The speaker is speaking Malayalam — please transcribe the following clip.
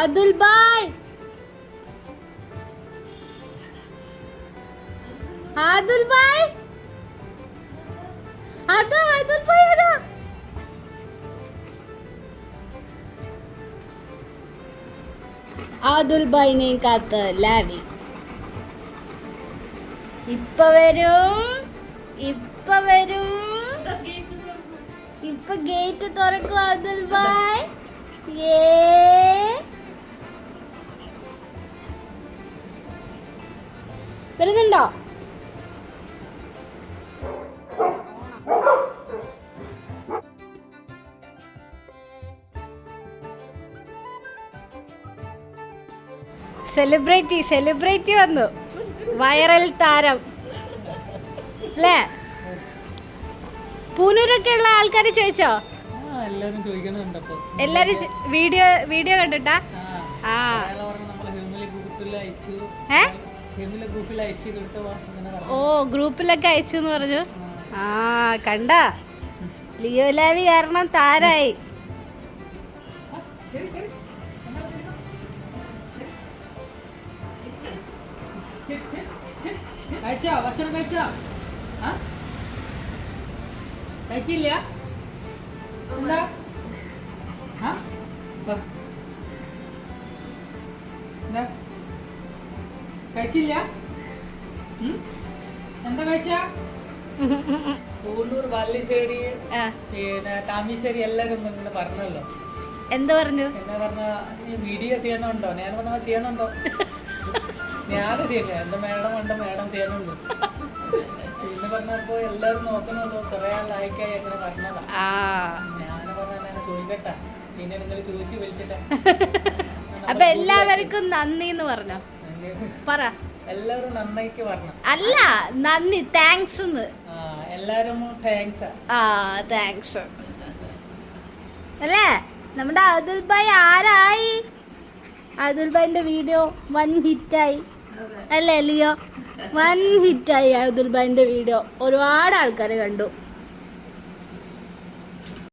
അതുൽ ബായ്. അതുൽ ബായ്. അതാ അതുൽ ബായ് അതാ. അതുൽ ബായിനെയും കാത്ത് ലാവി. ഇപ്പൊ വരും ഇപ്പൊ വരും. ഇപ്പൊ ഗേറ്റ് തുറക്കും അതുൽ ബായ്. ഏ വരുന്നുണ്ടോ? സെലിബ്രിറ്റി സെലിബ്രിറ്റി വന്നു. വൈറൽ താരം. അല്ലേ? പൂനൂരൊക്കെ ഉള്ള ആൾക്കാർ ചോദിച്ചോ? എല്ലാരും വീഡിയോ വീഡിയോ കണ്ടിട്ടാ? ആ. ഏ? ഓ ഗ്രൂപ്പിലൊക്കെ അയച്ചു എന്ന് പറഞ്ഞു. ആ. കണ്ട. ലിയോ ലാവി കാരണം താരായി. കഴിച്ചോ? ഭക്ഷണം കഴിച്ചോ? ആ? കഴിച്ചില്ല? എന്താ? ആ? വാ. എന്താ? കഴിച്ചില്ല? എന്താ കഴിച്ച? പൂണ്ടൂർ വള്ളിശ്ശേരി ആ, പിന്നെ താമീശ്ശേരി എല്ലാരും ഇങ്ങനെ പറഞ്ഞല്ലോ. എന്താ പറഞ്ഞു? എന്താ പറഞ്ഞ വീഡിയോ ചെയ്യണുണ്ടോ? ഞാൻ പറഞ്ഞ ചെയ്യണുണ്ടോ? ഞാൻ ചെയ്യുന്നു. എന്റെ മേഡം ഉണ്ട് മേഡം ചെയ്യണുണ്ട് പിന്നെ പറഞ്ഞപ്പോ എല്ലാരും നോക്കണല്ലോ കൊറേ ലൈക്കായി അങ്ങനെ പറഞ്ഞതാ. ആ. ഞാൻ പറഞ്ഞ ഞാൻ ചോദിക്കട്ടെ. പിന്നെ നിങ്ങൾ ചോദിച്ചു വിളിച്ചിട്ടാ. അപ്പൊ എല്ലാവർക്കും നന്ദി എന്ന് പറഞ്ഞോ? പറ. എല്ലാവരും നന്നായിക്ക് പറഞ്ഞു. അല്ല നന്ദി താങ്ക്സ് എല്ലാരും താങ്ക്സ് ആ. താങ്ക്സ് അല്ലേ? നമ്മുടെ അതുൽ ഭായ് ആരായി? അതുൽ ഭായിന്റെ വീഡിയോ വൻ ഹിറ്റായി അല്ലേ ലിയോ? വൻ ഹിറ്റായി അതുൽ ഭായിന്റെ വീഡിയോ ഒരുപാട് ആൾക്കാർ കണ്ടു.